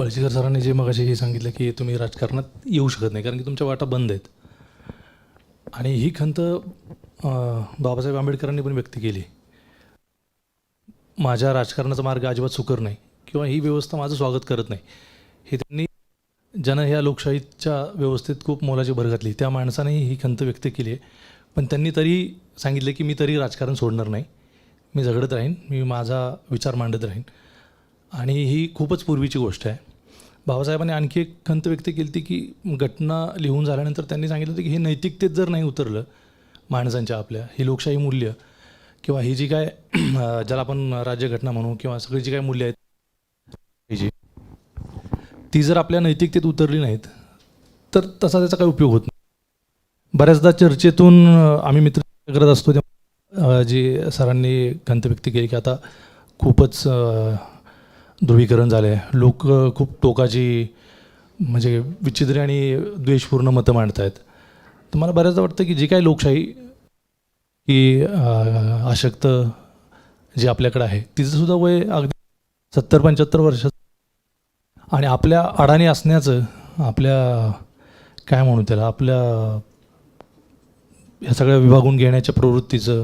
पळशीकर सरांनी जे मगाशी हे सांगितलं की तुम्ही राजकारणात येऊ शकत नाही कारण की तुमच्या वाटा बंद आहेत. आणि ही खंत बाबासाहेब आंबेडकरांनी पण व्यक्त केली. माझ्या राजकारणाचा मार्ग अजिबात सुकर नाही किंवा ही व्यवस्था माझं स्वागत करत नाही. हे त्यांनी ज्यानं ह्या लोकशाहीच्या व्यवस्थेत खूप मोलाची भर घातली त्या माणसानेही ही खंत व्यक्त केली आहे. पण त्यांनी तरी सांगितलं की मी तरी राजकारण सोडणार नाही. मी झगडत राहीन मी माझा विचार मांडत राहीन. आणि ही खूपच पूर्वीची गोष्ट आहे. बाबासाहेबांनी आणखी एक खंत व्यक्त केली होती की घटना लिहून झाल्यानंतर त्यांनी सांगितलं होतं की हे नैतिकतेत जर नाही उतरलं माणसांच्या आपल्या ही लोकशाही मूल्य किंवा ही जी काय ज्याला आपण राज्यघटना म्हणू किंवा सगळी जी काय मूल्य आहेत जी. ती जर आपल्या नैतिकतेत उतरली नाहीत तर तसा त्याचा काही उपयोग होत नाही. बऱ्याचदा चर्चेतून आम्ही मित्र करत असतो जी सरांनी खंत व्यक्त केली की आता खूपच ध्रुवीकरण झालं आहे लोक खूप टोकाची म्हणजे विचित्र आणि द्वेषपूर्ण मतं मांडत आहेत तर मला बऱ्याचदा वाटतं की जी काही लोकशाही की अशक्त जी आपल्याकडे आहे तिचंसुद्धा वय अगदी सत्तर पंच्याहत्तर वर्ष. आणि आपल्या अडाणी असण्याचं आपल्या काय म्हणू त्याला आपल्या ह्या सगळ्या विभागून घेण्याच्या प्रवृत्तीचं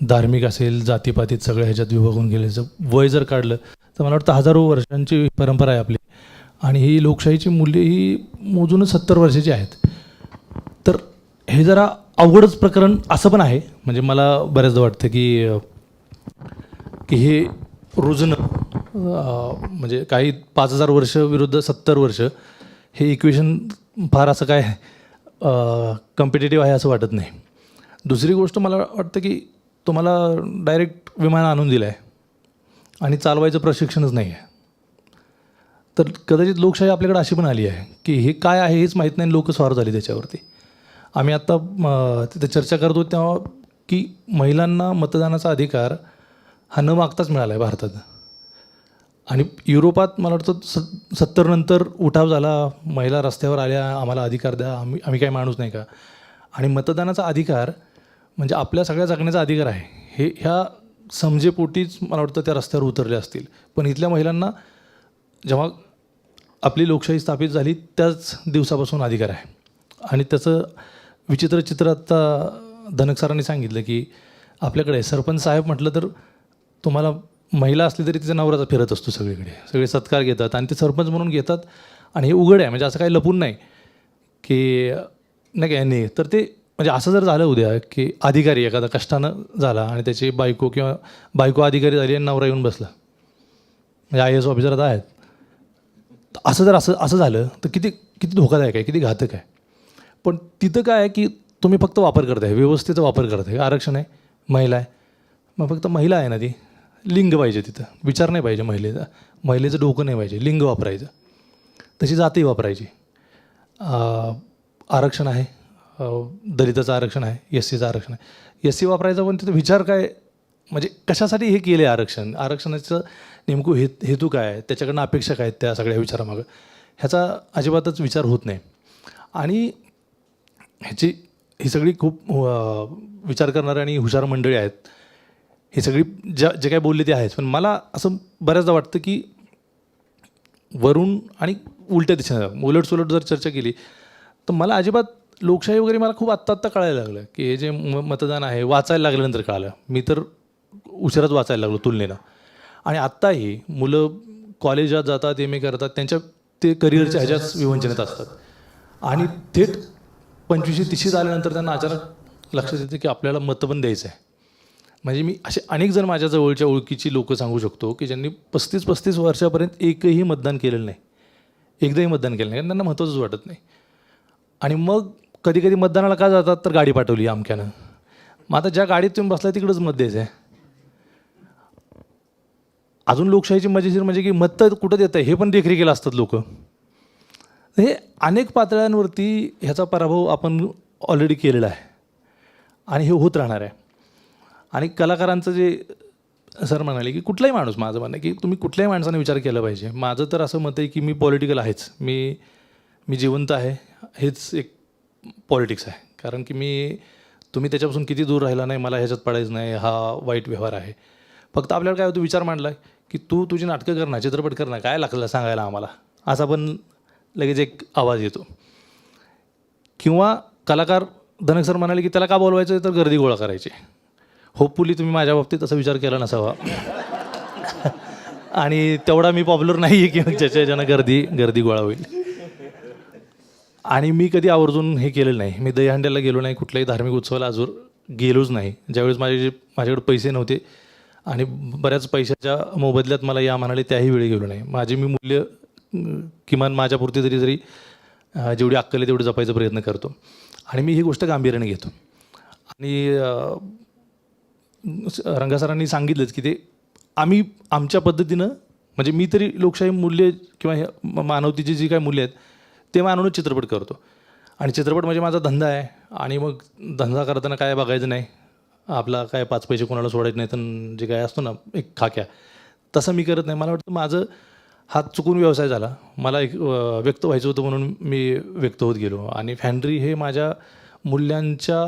धार्मिक असेल जातीपातीत सगळ्या ह्याच्यात विभागून गेल्याचं वय जर काढलं तर मला वाटतं हजारो वर्षांची परंपरा आहे आपली. आणि ही लोकशाहीची मूल्ये ही मोजूनच सत्तर वर्षाची आहेत. तर हे जरा अवघडच प्रकरण असं पण आहे. म्हणजे मला बऱ्याचदा वाटतं की की हे रुजणं म्हणजे काही पाच हजार वर्ष विरुद्ध सत्तर वर्ष हे इक्वेशन फार असं काय कम्पिटेटिव्ह आहे असं वाटत नाही. दुसरी गोष्ट मला वाटतं की तुम्हाला डायरेक्ट विमान आणून दिलं आहे आणि चालवायचं प्रशिक्षणच नाही आहे. तर कदाचित लोकशाही आपल्याकडे अशी पण आली आहे की हे काय आहे हेच माहीत नाही लोक स्वार झाली त्याच्यावरती. आम्ही आत्ता तिथे चर्चा करतो तेव्हा की महिलांना मतदानाचा अधिकार हा न मागताच मिळाला आहे भारतात. आणि युरोपात मला वाटतं स सत्तर नंतर उठाव झाला महिला रस्त्यावर आल्या आम्हाला अधिकार द्या आम्ही आम्ही काय माणूस नाही का? आणि मतदानाचा अधिकार म्हणजे आपल्या सगळ्या जगण्याचा अधिकार आहे. हे ह्या समजेपोटीच मला वाटतं त्या रस्त्यावर उतरल्या असतील. पण इथल्या महिलांना जेव्हा आपली लोकशाही स्थापित झाली त्याच दिवसापासून अधिकार आहे. आणि त्याचं विचित्र चित्र आत्ता धनक सरांनी सांगितलं की आपल्याकडे सरपंच साहेब म्हटलं तर तुम्हाला महिला असली तरी तिचा नवराचा फिरत असतो सगळीकडे. सगळे सत्कार घेतात आणि ते सरपंच म्हणून घेतात. आणि हे उघड आहे. म्हणजे असं काही लपून नाही की नाही का नाही तर ते म्हणजे असं जर झालं उद्या की अधिकारी एखादा कष्टानं झाला आणि त्याची बायको किंवा बायको अधिकारी झाली आणि नवरा येऊन बसला म्हणजे आय एस ऑफिसर आता आहेत. असं जर असं असं झालं तर किती किती धोकादायक आहे किती घातक आहे. पण तिथं काय आहे की तुम्ही फक्त वापर करताय व्यवस्थेचा वापर करताय आरक्षण आहे महिला आहे. मग फक्त महिला आहे ना ती लिंग पाहिजे तिथं. विचार नाही पाहिजे महिलेचा महिलेचं डोकं नाही पाहिजे लिंग वापरायचं. तशी जाती वापरायची. आरक्षण आहे दलिताचं आरक्षण आहे एस सीचं आरक्षण आहे. एस सी वापरायचं पण तिथं विचार काय? म्हणजे कशासाठी हे केले आरक्षण? आरक्षणाचं नेमकं हे हेतू काय आहे? त्याच्याकडनं अपेक्षा काय आहेत त्या सगळ्या विचारामागं? ह्याचा अजिबातच विचार होत नाही. आणि ह्याची ही सगळी खूप विचार करणारी आणि हुशार मंडळी आहेत. ही सगळी ज्या जे काय बोलले ते आहेत. पण मला असं बऱ्याचदा वाटतं की वरून आणि उलट्या दिशेनं उलट सुलट जर चर्चा केली तर मला अजिबात लोकशाही वगैरे मला खूप आत्ता आत्ता कळायला लागलं की हे जे म मतदान आहे वाचायला लागल्यानंतर कळालं. मी तर उशिराच वाचायला लागलो तुलनेनं. आणि आत्ताही मुलं कॉलेजात जातात एम ए करतात त्यांच्या ते करिअरच्या ह्याच्याच विवंचनेत असतात. आणि थेट पंचवीसशे तीसशे आल्यानंतर त्यांना अचानक लक्षात येतं की आपल्याला मतं पण द्यायचं आहे म्हणजे मी असे अनेक जण माझ्या जवळच्या ओळखीची लोक सांगू शकतो की ज्यांनी पस्तीस पस्तीस वर्षापर्यंत एकही मतदान केलेलं नाही. एकदाही मतदान केलं नाही कारण त्यांना महत्त्वाचंच वाटत नाही. आणि मग कधी कधी मतदानाला का जातात तर गाडी पाठवली अमक्यानं मग आता ज्या गाडीत तुम्ही बसलाय तिकडंच मत द्यायचं आहे अजून लोकशाहीची मजेशीर म्हणजे की मत कुठं देतं आहे हे पण देखरेखीला असतात लोक. हे अनेक पातळ्यांवरती ह्याचा पराभव आपण ऑलरेडी केलेला आहे. आणि हे होत राहणार आहे. आणि कलाकारांचं जे सर म्हणाले की कुठलाही माणूस माझं म्हणणं आहे की तुम्ही कुठल्याही माणसाने विचार केला पाहिजे. माझं तर असं मत आहे की मी पॉलिटिकल आहेच. मी मी जिवंत आहे. हेच एक पॉलिटिक्स आहे. कारण की मी तुम्ही त्याच्यापासून किती दूर राहिला नाही मला ह्याच्यात पडायचं नाही हा वाईट व्यवहार आहे. फक्त आपल्याला काय होतं विचार मांडला की तू तुझी नाटकं करणार चित्रपट करणं काय लागलं सांगायला आम्हाला? असा पण लगेच एक आवाज येतो. किंवा कलाकार धनक सर म्हणाले की त्याला का बोलवायचं तर गर्दी गोळा करायची. होपफुली तुम्ही माझ्या बाबतीत असा विचार केला नसावा. आणि तेवढा मी पॉप्युलर नाही आहे की मग ज्याच्या ज्यानं गर्दी गर्दी गोळा होईल. आणि मी कधी आवर्जून हे केलेलं नाही. मी दहीहंड्याला गेलो नाही कुठल्याही धार्मिक उत्सवाला अजून गेलोच नाही. ज्यावेळेस माझे जे माझ्याकडे पैसे नव्हते आणि बऱ्याच पैशाच्या मोबदल्यात मला या म्हणाले त्याही वेळी गेलो नाही. माझी मी मूल्य किमान माझ्यापुरती तरी जरी जेवढी अक्कल आहे तेवढी जपायचा प्रयत्न करतो. आणि मी ही गोष्ट गांभीर्याने घेतो. आणि रंगासरांनी सांगितलंच की ते आम्ही आमच्या पद्धतीनं म्हणजे मी तरी लोकशाही मूल्य किंवा हे म- मानवतेची जी काही मूल्य आहेत ते आणूनच चित्रपट करतो. आणि चित्रपट म्हणजे माझा धंदा आहे. आणि मग धंदा करताना काय बघायचं नाही. आपला काय पाच पैसे कोणाला सोडायचे नाही तर जे काय असतो ना एक खाक्या. तसं मी करत नाही. मला वाटतं माझं हात चुकून व्यवसाय झाला. मला एक व्यक्त व्हायचं होतं म्हणून मी व्यक्त होत गेलो. आणि फॅन्ड्री हे माझ्या मूल्यांच्या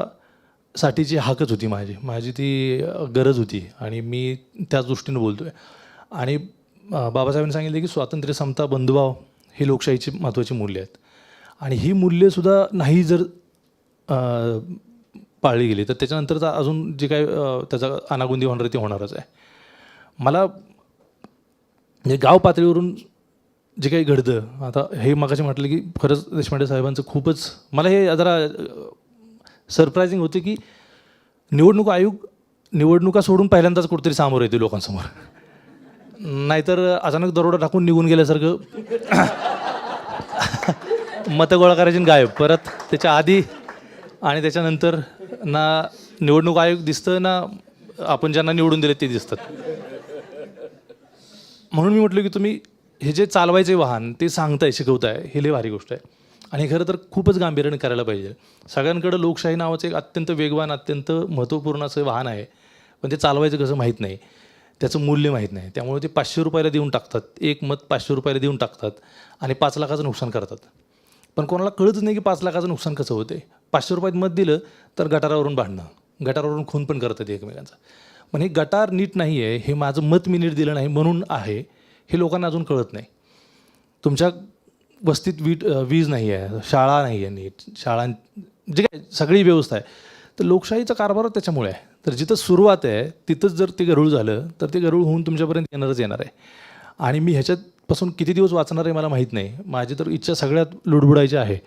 साठीची हाकच होती माझी. माझी ती गरज होती. आणि मी त्याच दृष्टीनं बोलतो आहे आणि बाबासाहेबांनी सांगितले की स्वातंत्र्य समता बंधुभाव हे लोकशाहीची महत्त्वाची मूल्य आहेत. आणि ही मूल्यसुद्धा नाही जर पाळली गेली तर त्याच्यानंतरचा अजून जे काय त्याचा अनागुंदी होणार आहे ते होणारच आहे. मला म्हणजे गाव पातळीवरून जे काही घडतं आता हे मगाशी म्हटलं की खरंच देशपांडे साहेबांचं खूपच मला हे जरा सरप्रायझिंग होते की निवडणूक आयोग निवडणुका सोडून पहिल्यांदाच कुठेतरी सामोर येते लोकांसमोर. नाहीतर अचानक दरोडा टाकून निघून गेल्यासारखं मतं गोळा करायची आणि गायब. परत त्याच्या आधी आणि त्याच्यानंतर ना निवडणूक आयोग दिसतं ना आपण ज्यांना निवडून दिले ते दिसतात. म्हणून मी म्हटलं की तुम्ही हे जे चालवायचे वाहन ते सांगताय शिकवताय हे लई भारी गोष्ट आहे. आणि हे खरं तर खूपच गांभीर्याने करायला पाहिजे. सगळ्यांकडं लोकशाही नावाचं एक अत्यंत वेगवान अत्यंत महत्त्वपूर्ण असं वाहन आहे. पण ते चालवायचं कसं माहीत नाही. त्याचं मूल्य माहीत नाही. त्यामुळे ते पाचशे रुपयाला देऊन टाकतात. एक मत पाचशे रुपयाला देऊन टाकतात आणि पाच लाखाचं नुकसान करतात. पण कोणाला कळतच नाही की पाच लाखाचं नुकसान कसं होते पाचशे रुपयात मत दिलं तर गटारावरून भांडणं. गटारावरून खून पण करतात एकमेकांचा. पण हे गटार नीट नाही आहे हे माझं मत मी नीट दिलं नाही म्हणून आहे हे लोकांना अजून कळत नाही. तुमच्या वस्तीत वीट वीज नाही आहे शाळा नाही आहे नीट. शाळां जे काय सगळी व्यवस्था आहे. तर लोकशाहीचा कारभार त्याच्यामुळे आहे. तर जिथं सुरुवात आहे तिथंच जर ते गरुळ झालं तर ते गरुळ होऊन तुमच्यापर्यंत येणारच येणार आहे. आणि मी ह्याच्यातपासून किती दिवस वाचणार आहे मला माहीत नाही. माझी तर इच्छा सगळ्यात लुडबुडायची आहे.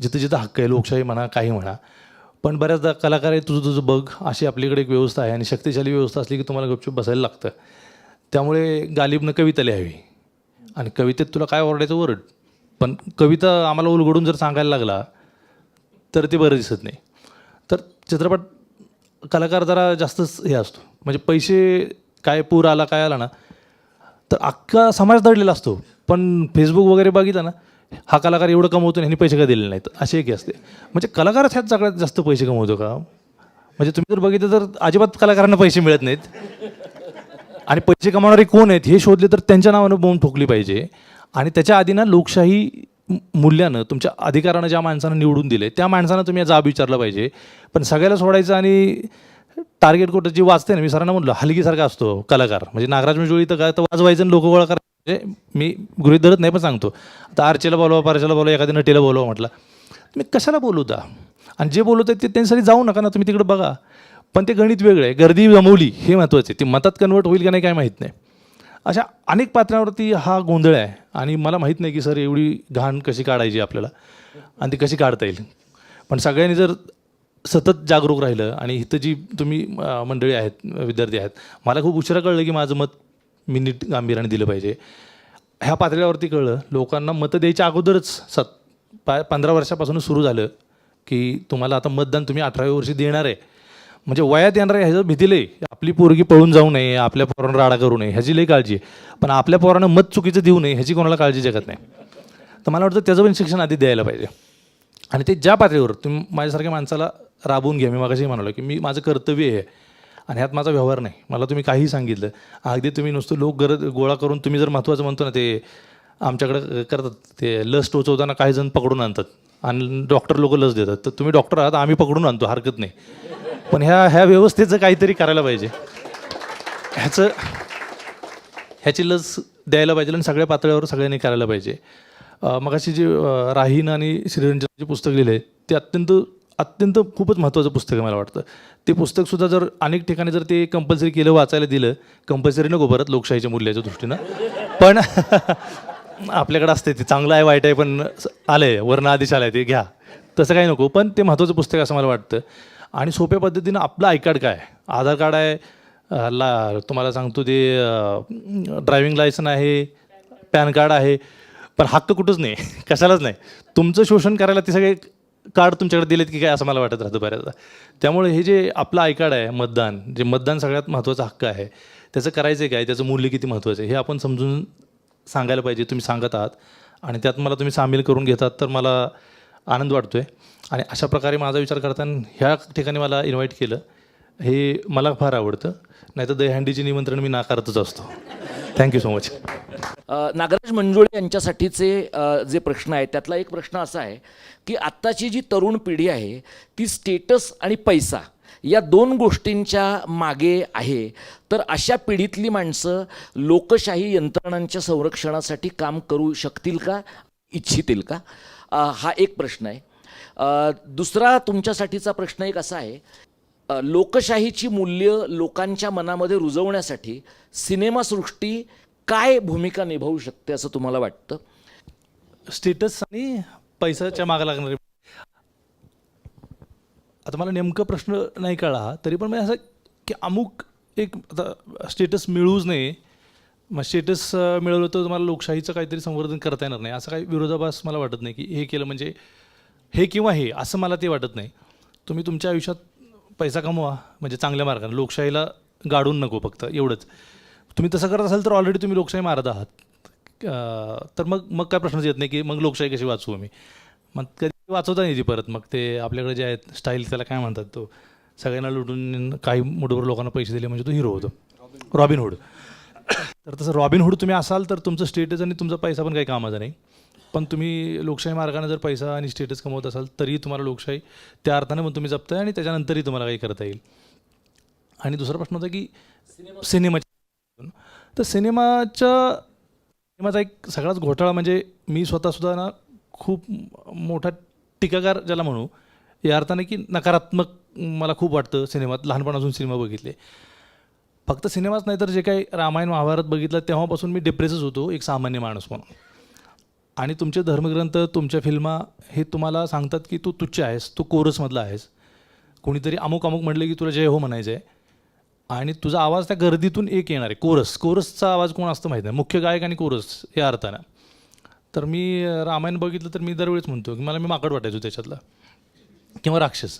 जिथं जिथं हक्क आहे लोकशाही म्हणा काही म्हणा. पण बऱ्याचदा कलाकार आहे तुझं तुझं बघ अशी आपल्याकडे एक व्यवस्था आहे आणि शक्तिशाली व्यवस्था असली की तुम्हाला गपचूप बसायला लागतं. त्यामुळे गालिबनं कविता लिहावी. आणि कवितेत तुला काय ओरडायचं ओरड पण कविता आम्हाला उलगडून जर सांगायला लागला तर ते बरं दिसत नाही. तर चित्रपट कलाकार जरा जास्तच हे असतो. म्हणजे पैसे काय पूर आला काय आला ना तर अख्खा समाज दडलेला असतो. पण फेसबुक वगैरे बघितला ना हा कलाकार एवढं कमवतो आणि ह्यांनी पैसे का दिले नाहीत? असे एक असते. म्हणजे कलाकारच ह्यात सगळ्यात जास्त पैसे कमवतो का? म्हणजे तुम्ही जर बघितलं तर अजिबात कलाकारांना पैसे मिळत नाहीत. आणि पैसे कमावणारे कोण आहेत हे शोधले तर त्यांच्या नावानं बोंब ठोकली पाहिजे. आणि त्याच्या आधी ना लोकशाही मूल्यानं तुमच्या अधिकारानं ज्या माणसानं निवडून दिले त्या माणसानं तुम्ही जाब विचारला पाहिजे. पण सगळ्याला सोडायचं आणि टार्गेट कुठं जी वाचते ना मी सरांना म्हटलं हलगीसारखा असतो कलाकार. म्हणजे नागराज मंजुळी तर काय तर वाजवायचं आणि लोक गोळा करायचे. म्हणजे मी गृहित धरत नाही पण सांगतो. आता आरचेला बोलवा पारचेला बोलवा एखाद्या नटीला बोलवा म्हटलं. तुम्ही कशाला बोलवता आणि जे बोलवत आहेत ते त्यांच्यासाठी जाऊ नका ना तुम्ही तिकडे बघा. पण ते गणित वेगळं आहे. गर्दी जमवली हे महत्त्वाचं आहे. ती मतात कन्वर्ट होईल का नाही काय माहीत नाही. अशा अनेक पात्रावरती हा गोंधळ आहे. आणि मला माहीत नाही की सर एवढी घाण कशी काढायची आपल्याला आणि ती कशी काढता येईल. पण सगळ्यांनी जर सतत जागरूक राहिलं आणि इथं जी तुम्ही मंडळी आहेत विद्यार्थी आहेत मला खूप उशिरा कळलं की माझं मत मी नीट गांभीर्याने दिलं पाहिजे. ह्या पातळीवरती कळलं लोकांना मतं द्यायच्या अगोदरच सत पा पंधरा वर्षापासून सुरू झालं की तुम्हाला आता मतदान तुम्ही अठराव्या वर्षी देणार आहे. म्हणजे वयात येणार आहे ह्याचं भीती लई. आपली पोरगी पळून जाऊ नये आपल्या पोरांना राडा करू नये ह्याची लई काळजी आहे. पण आपल्या पोरांना मत चुकीचं देऊ नये ह्याची कोणाला काळजी जगत नाही. तर मला वाटतं त्याचं पण शिक्षण आधी द्यायला पाहिजे. आणि ते ज्या पातळीवर तुम्ही माझ्यासारख्या माणसाला राबवून घ्या. मी मागाशी म्हणालो की मी माझं कर्तव्य आहे. आणि ह्यात माझा व्यवहार नाही. मला तुम्ही काहीही सांगितलं. अगदी तुम्ही नुसतं लोक गरज गोळा करून तुम्ही जर महत्त्वाचं म्हणतो ना ते आमच्याकडे करतात ते लस टोचवताना काही जण पकडून आणतात. आणि डॉक्टर लोक लस देतात. तर तुम्ही डॉक्टर आहात आम्ही पकडून आणतो हरकत नाही. पण ह्या ह्या व्यवस्थेचं काहीतरी करायला पाहिजे. ह्याचं ह्याची लस द्यायला पाहिजे आणि सगळ्या पातळीवर सगळ्यांनी करायला पाहिजे. मगाशी जे राहीन आणि श्रीरंजनचे पुस्तक लिहिले आहे ते अत्यंत अत्यंत खूपच महत्त्वाचं पुस्तक आहे मला वाटतं. ते पुस्तकसुद्धा जर अनेक ठिकाणी जर ते कंपल्सरी केलं वाचायला दिलं कंपल्सरी नको परत लोकशाहीच्या मूल्याच्या दृष्टीनं. पण आपल्याकडे असते ते चांगलं आहे वाईट आहे पण आलं आहे वर्ण आदेश आला आहे ते घ्या. तसं काही नको पण ते महत्त्वाचं पुस्तक असं मला वाटतं. आणि सोप्या पद्धतीनं आपलं आय कार्ड काय? आधार कार्ड आहे ला तुम्हाला सांगतो ते ड्रायव्हिंग लायसन आहे पॅन कार्ड आहे पण हक्क कुठंच नाही कशालाच नाही. तुमचं शोषण करायला ते सगळे कार्ड तुमच्याकडे दिलेत की काय असं मला वाटत राहतं बऱ्याचदा. त्यामुळे हे जे आपलं आय कार्ड आहे मतदान जे मतदान सगळ्यात महत्त्वाचा हक्क आहे त्याचं करायचं आहे काय? त्याचं मूल्य किती महत्त्वाचं आहे? हे आपण समजून सांगायला पाहिजे तुम्ही सांगत आहात. आणि त्यात मला तुम्ही सामील करून घेतात तर मला आनंद वाटतो आहे आणि अशा प्रकारे माझा विचार करताना ह्या ठिकाणी मला इन्व्हाइट केलं. हे मला फार आवडतं. नाही तर दहीहंडीचे निमंत्रण मी नाकारतच असतो. Thank you so much Nagraj Manjule यांच्यासाठीचे जे प्रश्न आहेत त्यातला एक प्रश्न असा आहे की आत्ताची जी तरुण पिढी आहे ती स्टेटस आणि पैसा या दोन गोष्टींच्या मागे आहे. तर अशा पिढीतली माणसं लोकशाही यंत्रणांच्या संरक्षणासाठी काम करू शकतील का? इच्छितील का? हा एक प्रश्न आहे. दुसरा तुमच्यासाठीचा प्रश्न एक असा आहे लोकशाहीची मूल्य लोकांच्या मनामध्ये रुजवण्यासाठी सिनेमासृष्टी काय भूमिका निभावू शकते असं तुम्हाला वाटतं? स्टेटस आणि पैशाच्या मागे लागणारी आता मला नेमकं प्रश्न नाही कळला तरी पण म्हणजे असं की अमुक एक आता स्टेटस मिळूच नये मग स्टेटस मिळवलं तर तुम्हाला लोकशाहीचं काहीतरी संवर्धन करता येणार नाही असं काही विरोधाभास मला वाटत नाही की हे केलं म्हणजे हे किंवा हे असं मला ते वाटत नाही. तुम्ही तुमच्या आयुष्यात पैसा कमवा म्हणजे चांगल्या मार्गाने. लोकशाहीला गाडून नको फक्त एवढंच. तुम्ही तसं करत असाल तर ऑलरेडी तुम्ही लोकशाही मारत आहात. तर मग मग काय प्रश्नच येत नाही की मग लोकशाही कशी वाचवू आम्ही? मग कधी वाचवता नाही ती परत. मग ते आपल्याकडे जे आहेत स्टाईल त्याला काय म्हणतात तो? सगळ्यांना लुटून काही मुठभर लोकांना पैसे दिले म्हणजे तो हिरो होतो. रॉबिन तर तसं रॉबिन हुड तुम्ही असाल तर तुमचं स्टेटस आणि तुमचा पैसा पण काही कामाचा नाही. पण तुम्ही लोकशाही मार्गाने जर पैसा आणि स्टेटस कमवत असाल तरी तुम्हाला लोकशाही त्या अर्थाने पण तुम्ही जपताय आणि त्याच्यानंतरही तुम्हाला काही करता येईल. आणि दुसरा प्रश्न होता की सिनेमाच्या तर सिनेमाच्या सिनेमाचा एक सगळाच घोटाळा म्हणजे मी स्वतःसुद्धा ना खूप मोठा टीकाकार ज्याला म्हणू या अर्थाने की नकारात्मक मला खूप वाटतं सिनेमात. लहानपणापासून सिनेमा बघितले. फक्त सिनेमाच नाही तर जे काही रामायण महाभारत बघितलं तेव्हापासून मी डिप्रेसच होतो एक सामान्य माणूस म्हणून. आणि तुमचे धर्मग्रंथ तुमच्या फिल्मा हे तुम्हाला सांगतात की तू तुच्छ आहेस तू कोरसमधला आहेस. कोणीतरी अमुक अमुक म्हटलं की तुला जय हो म्हणायचं आहे आणि तुझा आवाज त्या गर्दीतून एक येणार आहे कोरस. कोरसचा आवाज कोण असतं माहीत नाही मुख्य गायक आणि कोरस या अर्थानं. तर मी रामायण बघितलं तर मी दरवेळेस म्हणतो की मला मी माकड वाटायचो त्याच्यातला. किंवा राक्षस.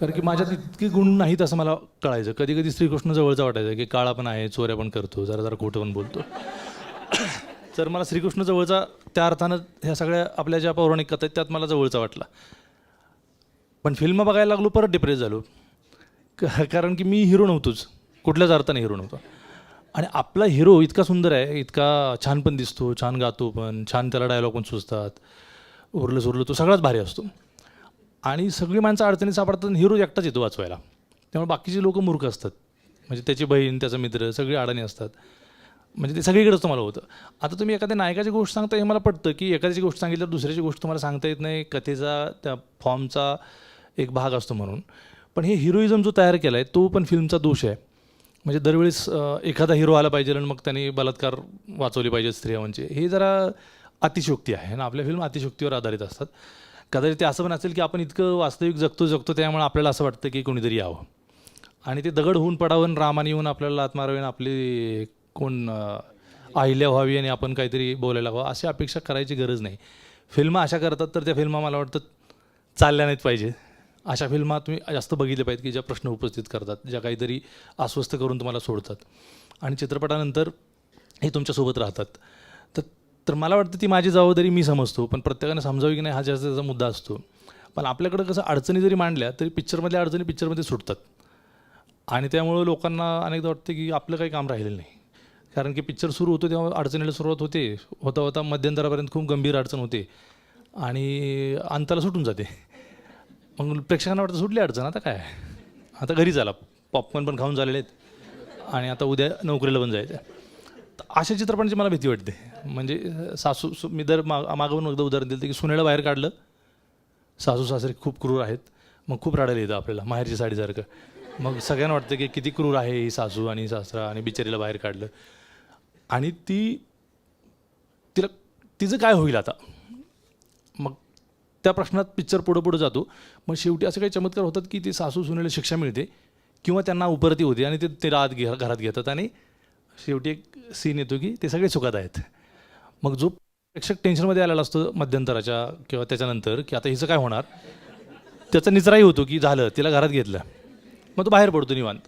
कारण की माझ्यात इतके गुण नाहीत असं मला कळायचं. कधी कधी श्रीकृष्ण जवळचा वाटायचं की काळा पण आहे चोऱ्या पण करतो जरा जरा खोटं पण बोलतो. तर मला श्रीकृष्ण जवळचा त्या अर्थानं ह्या सगळ्या आपल्या ज्या पौराणिक कथा आहेत त्यात मला जवळचा वाटला. पण फिल्म बघायला लागलो परत डिप्रेस झालो. क- कारण की मी हिरो नव्हतोच. कुठल्याच अर्थाने हिरो नव्हतो. आणि आपला हिरो इतका सुंदर आहे इतका छान पण दिसतो छान गातो पण छान त्याला डायलॉग पण सुचतात. उरलं सुरलं तो सगळाच भारी असतो. आणि सगळी माणसं अडचणीत सापडतात हिरो एकटाच येतो वाचवायला. त्यामुळे बाकीचे लोक मूर्ख असतात. म्हणजे त्याची बहीण त्याचा मित्र सगळी अडाणी असतात. म्हणजे ते सगळीकडेच तुम्हाला होतं. आता तुम्ही एखाद्या नायकाची गोष्ट सांगता हे मला पटतं की एखाद्याची गोष्ट सांगितल्यावर दुसऱ्याची गोष्ट तुम्हाला सांगता येत नाही. कथेचा त्या फॉर्मचा एक भाग असतो म्हणून. पण हे हिरोईजम जो तयार केला आहे तो पण फिल्मचा दोष आहे. म्हणजे दरवेळेस एखादा हिरो आला पाहिजे आणि मग त्यांनी बलात्कार वाचवले पाहिजे स्त्रियांचे. हे जरा अतिशोक्ती आहे. ना आपल्या फिल्म अतिशोक्तीवर आधारित असतात. कदाचित ते असं पण असेल की आपण इतकं वास्तविक जगतो जगतो त्यामुळे आपल्याला असं वाटतं की कोणीतरी यावं. आणि ते दगड होऊन पडावं रामाने येऊन आपल्याला लात मारावी आणि आपली कोण आहिल्या अहिल्या व्हावी आणि आपण काहीतरी बोलायला हवं अशी अपेक्षा करायची गरज नाही. फिल्म अशा करतात तर त्या फिल्मा मला वाटतं चालल्या नाहीत पाहिजे. अशा फिल्मा तुम्ही जास्त बघितल्या पाहिजेत की ज्या प्रश्न उपस्थित करतात ज्या काहीतरी अस्वस्थ करून तुम्हाला सोडतात. आणि चित्रपटानंतर हे तुमच्यासोबत राहतात. तर तर मला वाटतं ती माझी जबाबदारी मी समजतो पण प्रत्येकाने समजावी की नाही हा जास्त त्याचा मुद्दा असतो. पण आपल्याकडं कसं अडचणी जरी मांडल्या तरी पिक्चरमधल्या अडचणी पिक्चरमध्ये सुटतात. आणि त्यामुळं लोकांना अनेकदा वाटतं की आपलं काही काम राहिलेलं नाही. कारण की पिक्चर सुरू होतो तेव्हा अडचणीला सुरुवात होते. होता होता मध्यंतरापर्यंत खूप गंभीर अडचण होते. आणि अंताला सुटून जाते. मग प्रेक्षकांना वाटतं सुटली अडचण आता काय? आता घरी झाला पॉपकॉर्न पण खाऊन झालेले आहेत. आणि आता उद्या नोकरीला पण जायचं अशा चित्रपटांची मला भीती वाटते. म्हणजे सासू सु- मी दर मा मागवून एकदा उदाहरण दिलं की सुनेला बाहेर काढलं. सासू सासरे खूप क्रूर आहेत. मग खूप रडायला येतं आपल्याला माहेरची साडीसारखं मग सगळ्यांना वाटतं की किती क्रूर आहे ही सासू आणि सासरा आणि बिचारीला बाहेर काढलं. आणि ती तिला तिचं काय होईल आता? मग त्या प्रश्नात पिक्चर पुढं पुढं जातो. मग शेवटी असे काही चमत्कार होतात की ती सासू सुनेला शिक्षा मिळते किंवा त्यांना उपरती होते आणि ते ते रात घे घरात घेतात. आणि शेवटी एक सीन येतो की ते सगळे सुखात आहेत. मग जो प्रेक्षक टेन्शनमध्ये आलेला असतो मध्यंतराच्या किंवा त्याच्यानंतर की आता हिचं काय होणार? त्याचा निचराही होतो की झालं तिला घरात घेतलं. मग तो बाहेर पडतो निवांत.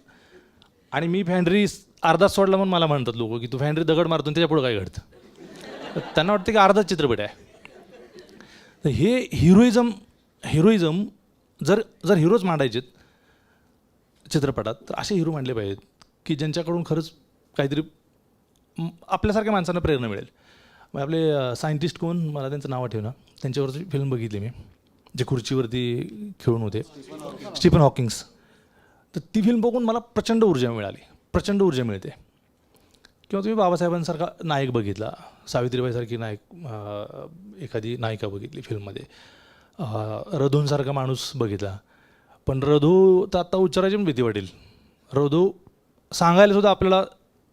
आणि मी फॅन्ड्री अर्धा सोडला म्हणून मला म्हणतात लोक की तू फॅन्ड्री दगड मारतो आणि त्याच्या पुढं काय घडतं? त्यांना वाटतं की अर्धाच चित्रपट आहे. तर हे हिरोईजम हिरोईजम जर जर हिरोज मांडायचेत चित्रपटात तर असे हिरो मांडले पाहिजेत की ज्यांच्याकडून खरंच काहीतरी आपल्यासारख्या माणसांना प्रेरणा मिळेल. मग आपले सायंटिस्ट कोण? मला त्यांचं नाव आठवलं त्यांच्यावरची फिल्म बघितली मी जे खुर्चीवरती खेळून होते. स्टीफन हॉकिंग्स तर ती फिल्म बघून मला प्रचंड ऊर्जा मिळाली. प्रचंड ऊर्जा मिळते. किंवा तुम्ही बाबासाहेबांसारखा नायक बघितला. सावित्रीबाईसारखी नायक एखादी नायिका बघितली फिल्ममध्ये रधूंसारखा माणूस बघितला. पण रधू तर आत्ता उच्चारायची पण भीती वाटेल. रधू सांगायला सुद्धा आपल्याला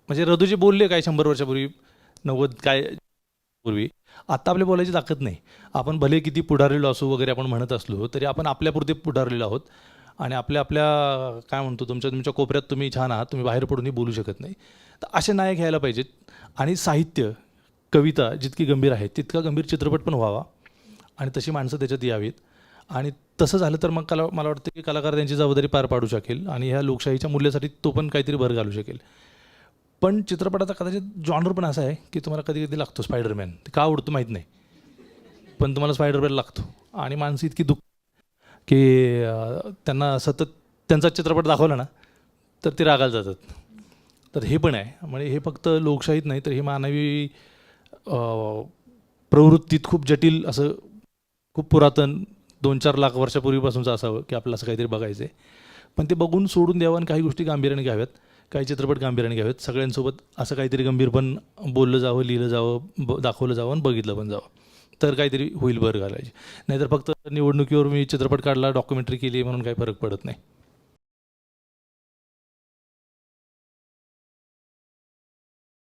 म्हणजे रदूजी बोलले काय शंभर वर्षापूर्वी? नव्वद काय? पूर्वी. आत्ता आपल्या बोलायची ताकद नाही. आपण भले किती पुढारलेलो असू वगैरे आपण म्हणत असलो तरी आपण आपल्यापुरते पुढारलेलो आहोत. आणि आपल्या आपल्या काय म्हणतो तुमच्या तुमच्या कोपऱ्यात तुम्ही छान आहात तुम्ही बाहेर पडूनही बोलू शकत नाही. तर असे नायक घ्यायला पाहिजेत. आणि साहित्य कविता जितकी गंभीर आहे तितका गंभीर चित्रपट पण व्हावा. आणि तशी माणसं त्याच्यात यावीत. आणि तसं झालं तर मग कला मला वाटतं की कलाकार त्यांची जबाबदारी पार पाडू शकेल. आणि ह्या लोकशाहीच्या मूल्यासाठी तो पण काहीतरी भर घालू शकेल. पण चित्रपटाचा कदाचित जॉनर पण असा आहे की तुम्हाला कधी कधी लागतो स्पायडरमॅन ते का आवडतो माहीत नाही. पण तुम्हाला स्पायडरमॅन लागतो. आणि माणसं इतकी दुःख की त्यांना सतत त्यांचा चित्रपट दाखवला ना तर ते रागायला जातात. तर हे पण आहे. म्हणजे हे फक्त लोकशाहीत नाही तर हे मानवी प्रवृत्तीत खूप जटिल असं खूप पुरातन दोन चार लाख वर्षापूर्वीपासूनचं असावं की आपल्याला असं काहीतरी बघायचं आहे पण ते बघून सोडून द्यावं आणि काही गोष्टी गांभीर्याने घ्याव्यात. काही चित्रपट गांभीर्याने घ्यावेत. सगळ्यांसोबत असं काहीतरी गंभीर पण बोललं जावं लिहिलं जावं ब दाखवलं जावं आणि बघितलं पण जावं. तर काहीतरी होईल बरं घालायची. नाहीतर फक्त निवडणुकीवर मी चित्रपट काढला डॉक्युमेंटरी केली म्हणून काही फरक पडत नाही.